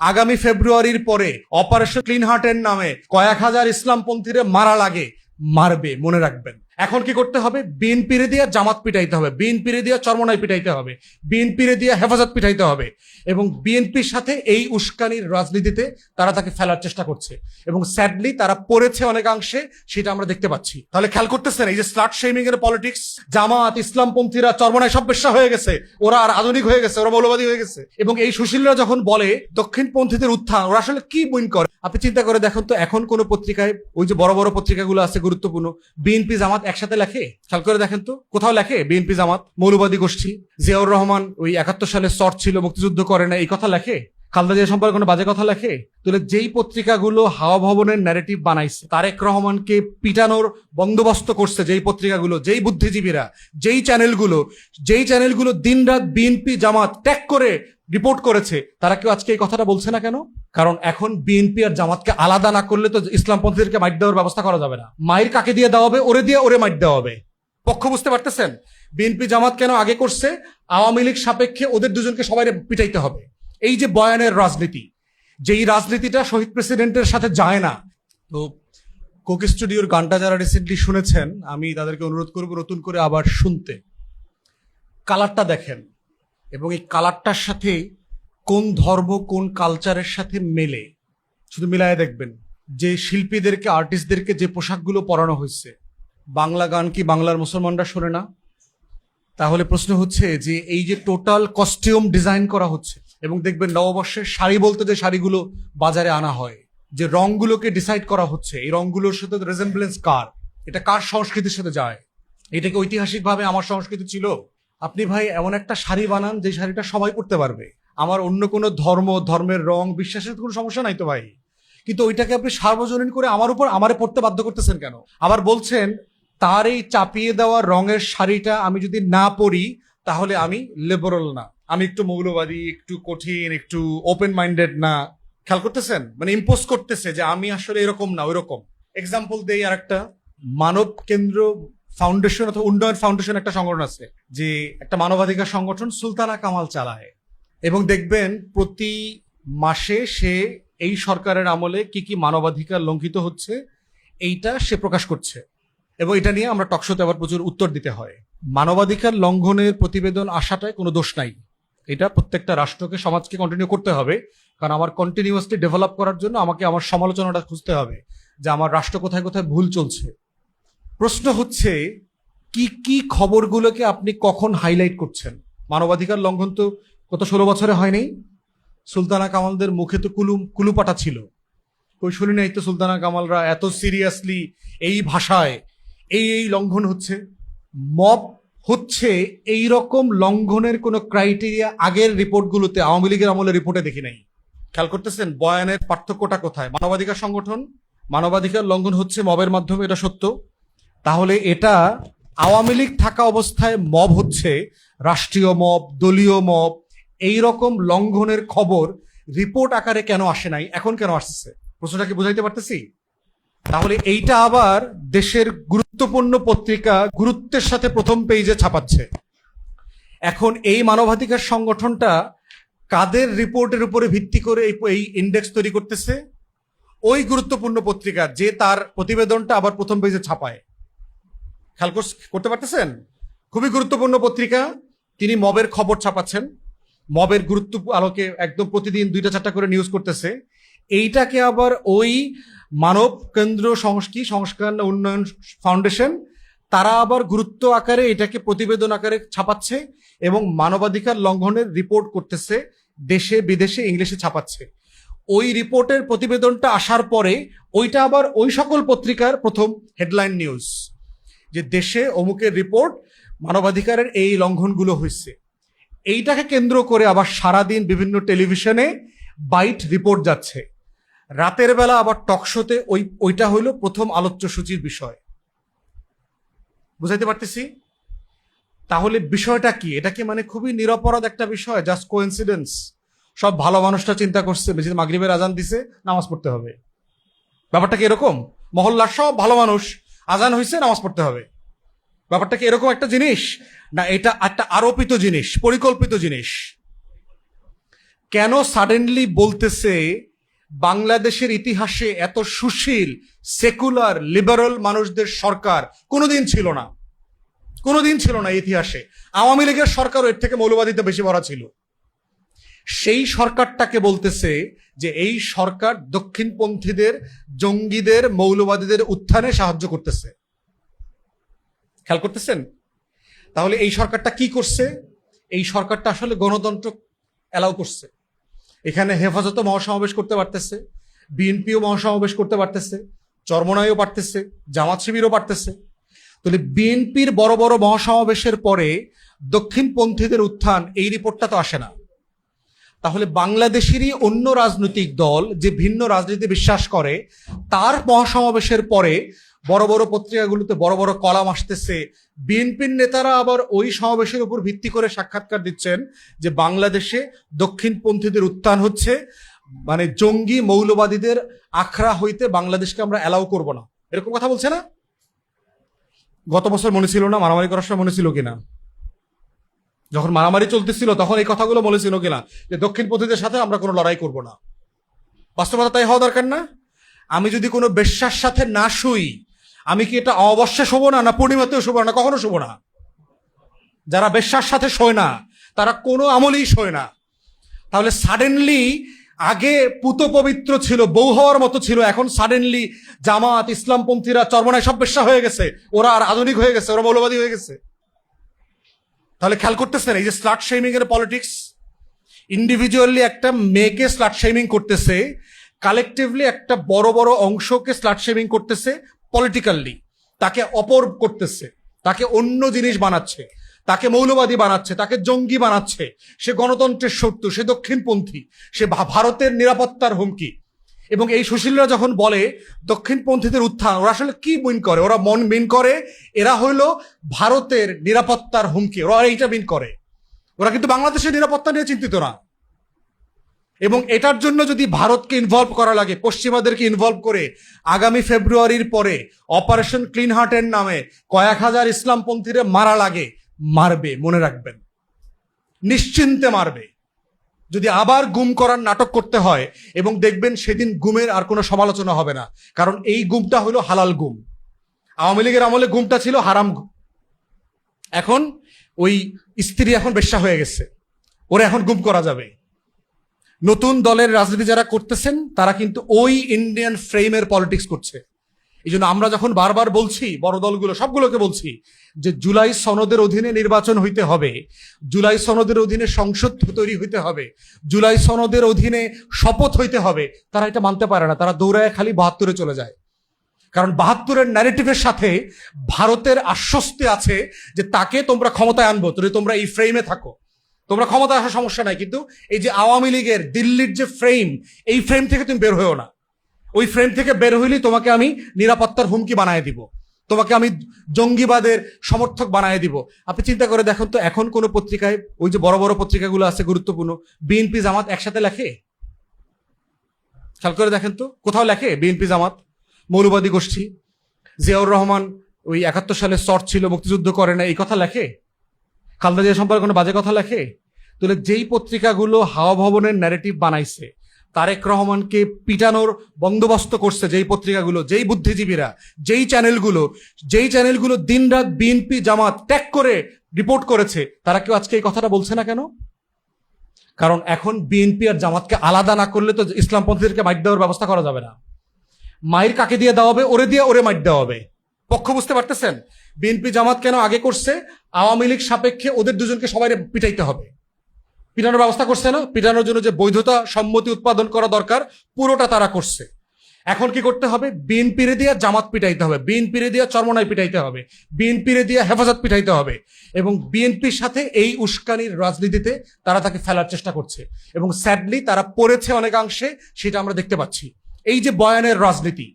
আগামী ফেব্রুয়ারির পরে অপারেশন ক্লিন হার্টের নামে কয়েক হাজার ইসলামপন্থীরা মারা লাগে, মারবে, মনে রাখবেন। এখন কি করতে হবে? বিএনপিরে দিয়ে জামাত পিটাইতে হবে। বিএনপিরে দিয়ে চরমনাই পিটাইতে হবে। বিএনপিরে দিয়ে হেফাজত পিটাইতে হবে। এবং বিএনপির সাথে এই উস্কানির রাজনীতিতে তারা তাকে ফেলার চেষ্টা করছে। এবং স্যাডলি তারা পড়েছে অনেকাংশে, সেটা আমরা দেখতে পাচ্ছি। তাহলে খেয়াল করতেছেন, এই যে স্লাট শেমিং এর পলিটিক্স জামাত, ইসলামপন্থীরা সব বেশ্যা হয়ে গেছে। ওরা আর আধুনিক হয়ে গেছে, ওরা মৌলবাদী হয়ে গেছে। এবং এই সুশীলরা যখন বলে, দক্ষিণপন্থীদের উত্থান, ওরা আসলে কি বইন করে? আপনি চিন্তা করে দেখুন তো, এখন কোন পত্রিকায়, ওই যে বড় বড় পত্রিকাগুলো আছে গুরুত্বপূর্ণ, বিএনপি জামাত একসাথে লেখে? খেয়াল করে দেখেন তো। কোথাও লেখে? বিএনপি জামাত, মৌলবাদী গোষ্ঠী, জিয়াউর রহমান ওই একাত্তর সালে শর্ট ছিল, মুক্তিযুদ্ধ করে না এই কথা লেখে? খালদা জিয়া সম্পর্কে কোনো বাজে কথা লেখে? তাহলে যেই পত্রিকাগুলো হাওয়া ভবনের ন্যারেটিভ বানাইছে, তারেক রহমানকে পিটানোর বন্দোবস্ত করছে যেই পত্রিকাগুলো, যেই বুদ্ধিজীবীরা, যেই চ্যানেলগুলো যেই চ্যানেলগুলো দিনরাত বিএনপি জামাত ট্যাগ করে রিপোর্ট করেছে, তারা কেউ আজকে এই কথাটা বলছে না কেন? কারণ এখন বিএনপি আর জামাতকে আলাদা না করলে তো ইসলামপন্থীদেরকে মাইট দেওয়ার ব্যবস্থা করা যাবে না। মায়ের কাকে দিয়ে দেওয়া হবে? ওরে দিয়ে ওরে মাইট দেওয়া হবে। পক্ষ বুঝতে পারতেছেন? বিএনপি জামাত কেন আগে করছে? আওয়ামী লীগ সাপেক্ষে ওদের দুজনকে সবাই পিটাইতে হবে। এই যে বয়ানের রাজনীতি, যেই রাজনীতিটা শহীদ প্রেসিডেন্টের সাথে যায় না। তো কোক স্টুডিওর গানটা যারা রিসেন্টলি শুনেছেন, আমি তাদেরকে অনুরোধ করব নতুন করে আবার শুনতে। কালারটা দেখেন। এবং এই কালারটার সাথে কোন ধর্ম, কোন কালচারের সাথে মেলে? শুধু মিলায় দেখবেন, যে শিল্পীদেরকে, আর্টিস্টদেরকে যে পোশাকগুলো পরানো হয়েছে, বাংলা গান কি বাংলার মুসলমানরা শোনে না? তাহলে প্রশ্ন হচ্ছে যে এই যে টোটাল কস্টিউম ডিজাইন করা হচ্ছে, এবং দেখবেন নববর্ষের শাড়ি বলতে যে শাড়িগুলো বাজারে আনা হয়, যে রংগুলোকে ডিসাইড করা হচ্ছে, এই রংগুলোর সাথে রেজেম্বলেন্স কার? এটা কার সংস্কৃতির সাথে যায়? এটা কি ঐতিহাসিকভাবে আমার সংস্কৃতি ছিল? আপনি ভাই এমন একটা শাড়ি বানান যে শাড়িটা সবাই পরতে পারবে। আমার অন্য কোনো ধর্ম, ধর্মের রং, বিশ্বাসের কোনো সমস্যা নাই তো ভাই। কিন্তু ওইটাকে আপনি সার্বজনীন করে আমার উপর আমারে পড়তে বাধ্য করতেছেন কেন? আবার বলছেন, তার এই চাপিয়ে দেওয়া রঙের শাড়িটা আমি যদি না পরি, তাহলে আমি লিবারাল না। আমি একটু মৌলবাদী, একটু কঠিন, একটু ওপেন মাইন্ডেড না। খেয়াল করতেছেন? মানে ইম্পোজ করতেছে যে আমি আসলে এরকম না, ওইরকম। এক্সাম্পল দেই আর একটা মানব কেন্দ্র ফাউন্ডেশন অথবা উন্নয়ন ফাউন্ডেশন একটা সংগঠন আছে, যে একটা মানবাধিকার সংগঠন সুলতানা কামাল চালায়। এবং দেখবেন প্রতি মাসে সে এই সরকারের আমলে কি কি মানবাধিকার লঙ্ঘিত হচ্ছে, এইটা সে প্রকাশ করছে। এবং এটা নিয়ে আমরা টকশোতে আবার প্রচুর উত্তর দিতে হয়। মানবাধিকার লঙ্ঘনের প্রতিবেদন আসাটায় কোনো দোষ নাই। এটা প্রত্যেকটা রাষ্ট্রকে, সমাজকে কন্টিনিউ করতে হবে। কারণ আমার কন্টিনিউয়াসলি ডেভেলপ করার জন্য আমাকে আমার সমালোচনাটা খুঁজতে হবে যে আমার রাষ্ট্র কোথায় কোথায় ভুল চলছে। প্রশ্ন হচ্ছে, কি কি খবরগুলোকে আপনি কখন হাইলাইট করছেন? মানবাধিকার লঙ্ঘন তো গত ষোলো বছরে হয়নি। সুলতানা কামালদের মুখে তো কুলু, কুলুপাটা ছিল। কই শুনি নাই তো সুলতানা কামালরা এত সিরিয়াসলি এই ভাষায় এই এই লঙ্ঘন হচ্ছে। মব হচ্ছে এই রকম লঙ্ঘনের কোনো ক্রাইটেরিয়া আগের রিপোর্টগুলোতে আওয়ামী লীগের আমলে রিপোর্টে দেখি নাই। খেয়াল করতেছেন, বয়ানের পার্থক্যটা কোথায়? মানবাধিকার সংগঠন, মানবাধিকার লঙ্ঘন হচ্ছে মবের মাধ্যমে, এটা সত্য। তাহলে এটা আওয়ামী লীগ থাকা অবস্থায় মব হচ্ছে, রাষ্ট্রীয় মব, দলীয় মব এই রকম লঙ্ঘনের খবর রিপোর্ট আকারে কেন আসে নাই, এখন কেন আসছে? প্রশ্নটা কি বুঝাইতে পারতেছি? তাহলে এইটা আবার দেশের গুরুত্বপূর্ণ পত্রিকা গুরুত্বের সাথে প্রথম পেজে ছাপাচ্ছে। এখন এই মানবাধিকার সংগঠনটা কাদের রিপোর্টের উপরে ভিত্তি করে এই ইন্ডেক্স তৈরি করতেছে? ওই গুরুত্বপূর্ণ পত্রিকা যে তার প্রতিবেদনটা আবার প্রথম পেজে ছাপায়। খেয়াল করতে পারতেছেন? খুবই গুরুত্বপূর্ণ পত্রিকা। তিনি মবের খবর ছাপাচ্ছেন। মবের গুরুত্ব আলোকে একদম প্রতিদিন দুইটা চারটা করে নিউজ করতেছে। এইটাকে আবার ওই মানব কেন্দ্র সংস্কৃতি সংস্কার উন্নয়ন ফাউন্ডেশন তারা আবার গুরুত্ব আকারে এটাকে প্রতিবেদন আকারে ছাপাচ্ছে এবং মানবাধিকার লঙ্ঘনের রিপোর্ট করতেছে, দেশে, বিদেশে ইংলিশে ছাপাচ্ছে। ওই রিপোর্টের প্রতিবেদনটা আসার পরে, ওইটা আবার ওই সকল পত্রিকার প্রথম হেডলাইন নিউজ যে দেশে অমুকের রিপোর্ট মানবাধিকারের এই লঙ্ঘনগুলো হয়েছে এইটাকে কেন্দ্র করে আবার সারাদিন বিভিন্ন টেলিভিশনে বাইট রিপোর্ট যাচ্ছে। রাতের বেলা আবার টকশোতে ওই, ওইটা হইল প্রথম আলোচ্য সূচির বিষয়। বুঝাইতে পারতেছি? তাহলে বিষয়টা কি? এটা কি মানে খুবই নিরপরাধ একটা বিষয়? জাস্ট কোইন্সিডেন্স সব ভালো মানুষটা চিন্তা করছে, বেশি মাগরিবের আজান দিছে, নামাজ পড়তে হবে। ব্যাপারটা কি এরকম? মহল্লার সব ভালো মানুষ আজান হয়েছে নামাজ পড়তে হবে। ব্যাপারটা কি এরকম একটা জিনিস? না, এটা একটা আরোপিত জিনিস, পরিকল্পিত জিনিস। কেন সাডেনলি বলতেছে, বাংলাদেশের ইতিহাসে এত সুশীল সেকুলার লিবারাল মানুষদের সরকার কোনোদিন ছিল না। কোনোদিন ছিল না ইতিহাসে। আওয়ামী লীগের সরকারও এর থেকে মৌলবাদীতে বেশি ভরা ছিল। সেই সরকারটাকে বলতেছে যে এই সরকার দক্ষিণপন্থীদের, জঙ্গিদের, মৌলবাদীদের উত্থানে সাহায্য করতেছে। খেয়াল করতেছেন? তাহলে এই সরকারটা কি করছে? এই সরকারটা আসলে গণতন্ত্র অ্যালাউ করছে। এখানে হেফাজত মহাসমাবেশ করতে পারতেছে, বিএনপিও মহাসমাবেশ করতে পারতেছে, চরমনাইও পারতেছে, জামাত শিবিরও পারতেছে। তাহলে বিএনপির বড় বড় মহাসমাবেশের পরে দক্ষিণপন্থীদের উত্থান, এই রিপোর্টটা তো আসে না। তাহলে বাংলাদেশেরই অন্য রাজনৈতিক দল যে ভিন্ন রাজনীতি বিশ্বাস করে, তার মহাসমাবেশের পরে বড় বড় পত্রিকাগুলোতে বড় বড় কলাম আসতেছে। বিএনপির নেতারা আবার ওই সমাবেশের উপর ভিত্তি করে সাক্ষাৎকার দিচ্ছেন যে বাংলাদেশে দক্ষিণপন্থীদের উত্থান হচ্ছে মানে জঙ্গি মৌলবাদীদের আখড়া হইতে বাংলাদেশকে আমরা অ্যালাউ করব না। এরকম কথা বলছে না? গত বছর মনে ছিল না, মারামারি করার সময় মনে ছিল কিনা? যখন মারামারি চলতেছিল, তখন এই কথাগুলো মনে ছিল কিনা? যে দক্ষিণপন্থীদের সাথে আমরা কোনো লড়াই করব না। বাস্তবতা তাই হওয়া দরকার না? আমি যদি কোনো বেশ্যার সাথে না শুই, আমি কি এটা অবশ্যই শোবো না না পূর্ণিমাতেও শোবো না, কখনো শোবো না? যারা বেশ্যার সাথে শোয় না, তারা কোনো আমলেই শোয় না। তাহলে সাডেনলি আগে পুত পবিত্র ছিল, বউ হওয়ার মতো ছিল, এখন সাডেনলি জামাত, ইসলামপন্থীরা, চর্মনায় সব বেশ্যা হয়ে গেছে। ওরা আর আধুনিক হয়ে গেছে, ওরা মৌলবাদী হয়ে গেছে। তাহলে খেয়াল করতেছেন, এই যে স্লাট শেমিং এর পলিটিক্স ইন্ডিভিজুয়ালি একটা মেয়েকে স্লাট শেমিং করতেছে কালেকটিভলি একটা বড় বড় অংশকে স্লাট শেমিং করতেছে পলিটিক্যালি তাকে অপর করতেছে, তাকে অন্য জিনিস বানাচ্ছে, তাকে মৌলবাদী বানাচ্ছে, তাকে জঙ্গি বানাচ্ছে। সে গণতন্ত্রের শত্রু, সে দক্ষিণপন্থী, সে ভারতের নিরাপত্তার হুমকি। এবং এই সুশীলরা যখন বলে দক্ষিণপন্থীদের উত্থান, ওরা আসলে কি মিন করে? ওরা মন মিন করে, এরা হইল ভারতের নিরাপত্তার হুমকি। ওরা এইটা মিন করে। ওরা কিন্তু বাংলাদেশের নিরাপত্তা নিয়ে চিন্তিত না। এবং এটার জন্য যদি ভারতকে ইনভলভ করা লাগে, পশ্চিমাদেরকে ইনভলভ করে, আগামী ফেব্রুয়ারির পরে অপারেশন ক্লিন হার্টের নামে কয়েক হাজার ইসলামপন্থীরা মারা লাগে, মারবে, মনে রাখবেন। নিশ্চিন্তে মারবে। যদি আবার গুম করার নাটক করতে হয় এবং দেখবেন সেদিন গুমের আর কোনো সমালোচনা হবে না, কারণ এই গুমটা হলো হালাল গুম। আওয়ামী লীগের আমলে গুমটা ছিল হারাম এখন ওই স্ত্রী এখন বেশ্যা হয়ে গেছে। ওরা এখন গুম করা যাবে। নতুন দলের রাজনীতি যারা করতেছেন, তারা কিন্তু ওই ইন্ডিয়ান ফ্রেমের পলিটিক্স করছে। এই জন্য আমরা যখন বারবার বলছি, বড় দলগুলো, সবগুলোকে বলছি, যে জুলাই সনদের অধীনে নির্বাচন হইতে হবে, জুলাই সনদের অধীনে সংসদ তৈরি হইতে হবে, জুলাই সনদের অধীনে শপথ হইতে হবে, তারা এটা মানতে পারে না, তারা দৌড়ায় খালি বাহাত্তরে চলে যায়। কারণ বাহাত্তরের ন্যারেটিভের সাথে ভারতের আশ্বস্তি আছে যে তাকে তোমরা ক্ষমতায় আনব, যদি তোমরা এই ফ্রেমে থাকো। তোমরা ক্ষমতা আসার সমস্যা নাই, কিন্তু এই যে আওয়ামী লীগের দিল্লির যে ফ্রেম এই ফ্রেম থেকে তুমি বের হয়েও না। ওই ফ্রেম থেকে বের হইলেই তোমাকে আমি নিরাপত্তার হুমকি বানায় দিব। তোমাকে আমি জঙ্গিবাদের সমর্থক বানায় দিব। আপনি চিন্তা করে দেখুন তো এখন কোন পত্রিকায়, ওই যে বড় বড় পত্রিকাগুলো আছে গুরুত্বপূর্ণ বিএনপি জামাত একসাথে লেখে? খেয়াল করে দেখেন তো, কোথাও লেখে বিএনপি জামাত? মৌলবাদী গোষ্ঠী? জিয়াউর রহমান ওই একাত্তর সালে শর্ট ছিল, মুক্তিযুদ্ধ করে না, এই কথা লেখে? খালদা জিয়া সম্পর্কে কোনো বাজে কথা লেখে? তাহলে যেই পত্রিকাগুলো হাওয়া ভবনের ন্যারেটিভ বানাইছে তারেক রহমানকে পিটানোর বন্দোবস্ত করছে যেই পত্রিকাগুলো, যেই বুদ্ধিজীবীরা, যেই চ্যানেলগুলো যেই চ্যানেলগুলো দিনরাত বিএনপি জামাত ত্যাগ করে রিপোর্ট করেছে, তারা কেউ আজকে এই কথাটা বলছে না কেন? কারণ এখন বিএনপি আর জামাতকে আলাদা না করলে তো ইসলামপন্থীদেরকে মাইট দেওয়ার ব্যবস্থা করা যাবে না। মায়ের কাকে দিয়ে দেওয়া হবে? ওরে দিয়ে ওরে মাইট দেওয়া হবে। পক্ষ বুঝতে পারতেছেন? বিএনপি জামাত কেন আগে করছে? আওয়ামী লীগ সাপেক্ষে ওদের দুজনকে সবাই পিটাইতে হবে। পিটানোর ব্যবস্থা করছে না, পিটানোর জন্য যে বৈধতা সম্মতি উৎপাদন করা দরকার, পুরোটা তারা করছে। এখন কি করতে হবে? বিএনপিরে দিয়ে জামাত পিটাইতে হবে বিএনপিরে দিয়ে চরমনায় পিটাইতে হবে বিএনপিরে দিয়ে হেফাজত পিটাইতে হবে এবং বিএনপির সাথে এই উস্কানির রাজনীতিতে তারা তাকে ফেলার চেষ্টা করছে এবং স্যাডলি তারা পড়েছে অনেকাংশে, সেটা আমরা দেখতে পাচ্ছি। এই যে বয়ানের রাজনীতি,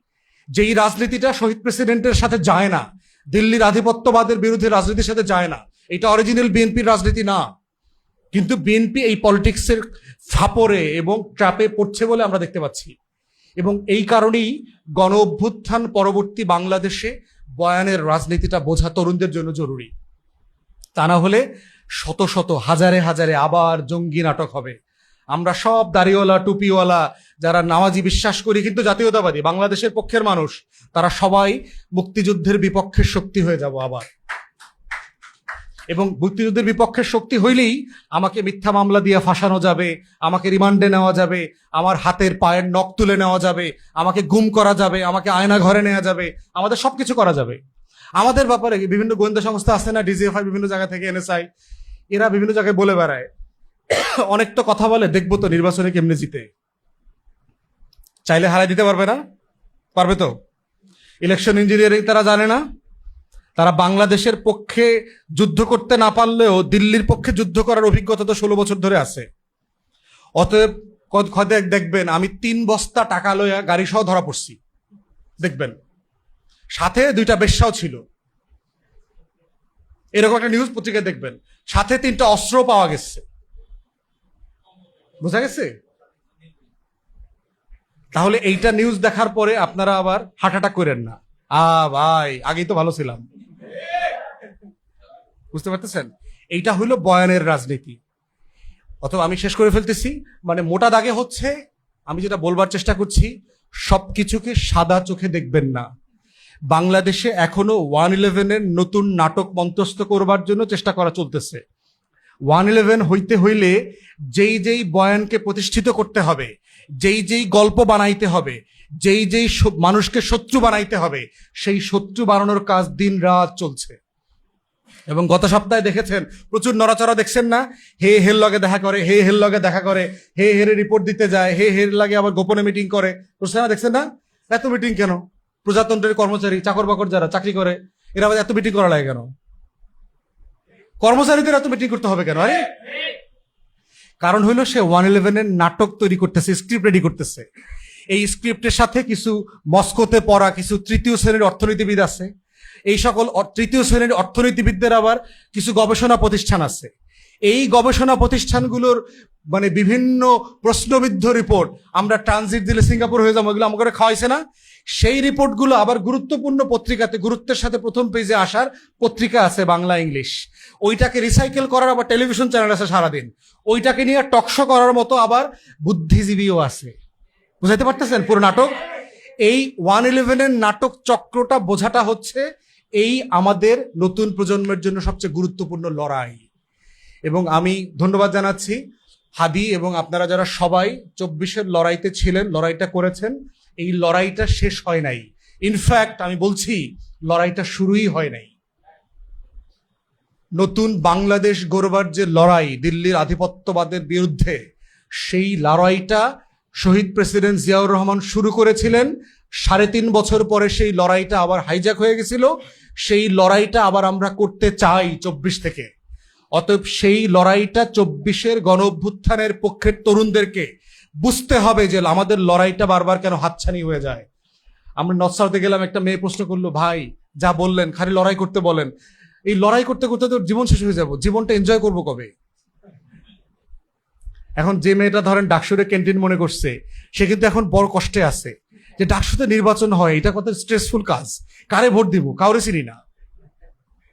যেই রাজনীতিটা শহীদ প্রেসিডেন্টের সাথে যায় না, দিল্লির আধিপত্যবাদের বিরুদ্ধে রাজনীতির সাথে যায় না, এটা অরিজিনাল বিএনপির রাজনীতি না। কিন্তু বিএনপি এই পলিটিক্সের ফাপরে এবং ট্র্যাপে পড়ছে বলে আমরা দেখতে পাচ্ছি। এবং এই কারণেই গণ অভ্যুত্থান পরবর্তী বাংলাদেশে বয়ানের রাজনীতিটা বোঝা তরুণদের জন্য জরুরি। তা না হলে শত শত, হাজারে হাজারে আবার জঙ্গি নাটক হবে। আমরা সব দাড়িওয়ালা, টুপিওয়ালা যারা নামাজি বিশ্বাস করি কিন্তু জাতীয়তাবাদী, বাংলাদেশের পক্ষের মানুষ, তারা সবাই মুক্তিযুদ্ধের বিপক্ষের শক্তি হয়ে যাব আবার। এবং মুক্তিযুদ্ধের বিপক্ষের শক্তি হইলেই আমাকে মিথ্যা মামলা দিয়ে ফাঁসানো যাবে, আমাকে রিমান্ডে নেওয়া যাবে, আমার হাতের পায়ের নখ তুলে নেওয়া যাবে, আমাকে গুম করা যাবে, আমাকে আয়না ঘরে নেওয়া যাবে, আমাদের সব কিছু করা যাবে। আমাদের ব্যাপারে বিভিন্ন গোয়েন্দা সংস্থা আছে না, ডিজিএফআই বিভিন্ন জায়গা থেকে এনএসআই, এরা বিভিন্ন জায়গায় বলে বেড়ায়। অনেক তো কথা বলে, দেখব তো নির্বাচনে কেমনে জিতে। চাইলে হারাই দিতে পারবে না? পারবে তো? ইলেকশন ইঞ্জিনিয়ারিং তারা জানে না? তারা বাংলাদেশের পক্ষে যুদ্ধ করতে না পারলেও দিল্লির পক্ষে যুদ্ধ করার অভিজ্ঞতা তো ষোলো বছর ধরে আছে। অতএব খদে দেখবেন, আমি তিন বস্তা টাকা লইয়া গাড়ি সহ ধরা পড়ছি। দেখবেন। সাথে দুইটা বেশ্যাও ছিল। এরকম একটা নিউজ পত্রিকায় দেখবেন। সাথে তিনটা অস্ত্র পাওয়া গেছে। বোঝা গেছে? তাহলে এইটা নিউজ দেখার পরে আপনারা আবার অ্যাটাক করেন না। আ, ভাই, আগেই তো ভালো ছিলাম। বুঝতে পারতেছেন? এইটা হইল বয়ানের রাজনীতি। অথবা আমি শেষ করে ফেলতেছি মানে মোটা দাগে হচ্ছে, আমি যেটা বলবার চেষ্টা করছি, সবকিছুকে সাদা চোখে দেখবেন না। বাংলাদেশে এখনও ওয়ান ইলেভেনের নতুন নাটক মন্তস্থ করবার জন্য চেষ্টা করা চলতেছে। ওয়ান ইলেভেন হইতে হইলে যেই যেই বয়ানকে প্রতিষ্ঠিত করতে হবে, যেই যেই গল্প বানাইতে হবে, যেই যেই মানুষকে শত্রু বানাইতে হবে, সেই শত্রু বানানোর কাজ দিন রাত চলছে। এবং গত সপ্তাহে দেখেছেন, প্রচুর নড়াচড়া দেখছেন না? হে হের লগে দেখা করে, হে হের লগে দেখা করে, হে হেরে রিপোর্ট দিতে যায়, হে হের লাগে আবার গোপনে মিটিং করে। বুঝছেন না, দেখছেন না? এত মিটিং কেন? প্রজাতন্ত্রের কর্মচারী চাকর বাকর যারা চাকরি করে, এরা আবার এত মিটিং করা লাগে কেন? কর্মচারীদের এত মিটিং করতে হবে কেন? আরে! কারণ হইল সে ওয়ান ইলেভেনের নাটক তৈরি করতেছে স্ক্রিপ্ট রেডি করতেছে। এই স্ক্রিপ্টের সাথে কিছু মস্কোতে পড়া, কিছু তৃতীয় শ্রেণির অর্থনীতিবিদ আছে। এই সকল তৃতীয় শ্রেণির অর্থনীতিবিদদের আবার কিছু গবেষণা প্রতিষ্ঠান আছে। এই গবেষণা প্রতিষ্ঠানগুলোর মানে বিভিন্ন প্রশ্নবিদ্ধ রিপোর্ট আমরা ট্রানজিট দিলে সিঙ্গাপুর হয়ে যাব, এগুলো আমাকে খাওয়াইছে না। সেই রিপোর্টগুলো আবার গুরুত্বপূর্ণ পত্রিকাতে, গুরুত্বের সাথে প্রথম পেজে আসার পত্রিকা আছে বাংলা ইংলিশ ওইটাকে রিসাইকেল করার আবার টেলিভিশন চ্যানেল আছে সারাদিন। ওইটাকে নিয়ে টকশো করার মতো আবার বুদ্ধিজীবীও আছে। বুঝাইতে পারতেছেন পুরো নাটক? এই ওয়ান ইলেভেনের নাটক চক্রটা বোঝাটা হচ্ছে এই আমাদের নতুন প্রজন্মের জন্য সবচেয়ে গুরুত্বপূর্ণ লড়াই। এবং আমি ধন্যবাদ জানাচ্ছি হাদি এবং আপনারা যারা সবাই চব্বিশের লড়াইতে ছিলেন, লড়াইটা করেছেন, এই লড়াইটা শেষ হয় নাই। ইনফ্যাক্ট আমি বলছি, লড়াইটা শুরুই হয় নাই। নতুন বাংলাদেশ গড়বার যে লড়াই, দিল্লির আধিপত্যবাদের বিরুদ্ধে, সেই লড়াইটা শহীদ প্রেসিডেন্ট জিয়াউর রহমান শুরু করেছিলেন। সাড়ে তিন বছর পরে সেই লড়াইটা আবার হাইজ্যাক হয়ে গেছিল। সেই লড়াইটা আবার আমরা করতে চাই চব্বিশ থেকে। অতএব সেই লড়াইটা চব্বিশের গণ অভ্যুত্থানের পক্ষের তরুণদেরকে বুঝতে হবে যে আমাদের লড়াইটা বারবার কেন হাতছানি হয়ে যায়। আমরা নর্থ গেলাম, একটা মেয়ে প্রশ্ন করল, ভাই, যা বললেন, খালি লড়াই করতে বলেন। এই লড়াই করতে করতে তো জীবন শেষ হয়ে যাব। জীবনটা এনজয় করব কবে? এখন যে মেয়েটা ধরেন ডাকসুরে ক্যান্টিন মনে করছে, সে কিন্তু এখন বড় কষ্টে আছে। যে ডাকসুতে নির্বাচন হয়, এটা কত স্ট্রেসফুল কাজ? কারে ভোট দিব? কাউরে চিনি না।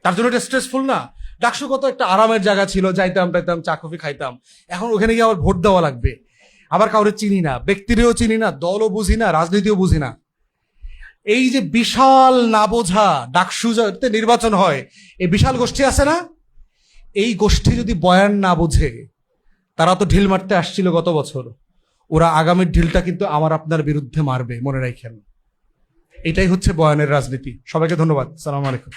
তার জন্য এটা স্ট্রেসফুল না। ডাকসু কত একটা আরামের জায়গা ছিল, যাইতাম টাইতাম, চা, কফি খাইতাম। এখন ওখানে গিয়ে আবার ভোট দেওয়া লাগবে। আবার কাউরে চিনি না, ব্যক্তিরেও চিনি না, দলও বুঝি না, রাজনীতিও বুঝি না। এই যে বিশাল না বোঝা ডাকসু নির্বাচন হয়, এই বিশাল গোষ্ঠী আছে না? এই গোষ্ঠী যদি বয়ান না বোঝে তারা তো ঢিল মারতে আসছিল গত বছর। ওরা আগামীর ঢিলটা কিন্তু আমার আপনার বিরুদ্ধে মারবে, মনে রাখেন। এটাই হচ্ছে বয়ানের রাজনীতি। সবাইকে ধন্যবাদ। সালাম আলাইকুম।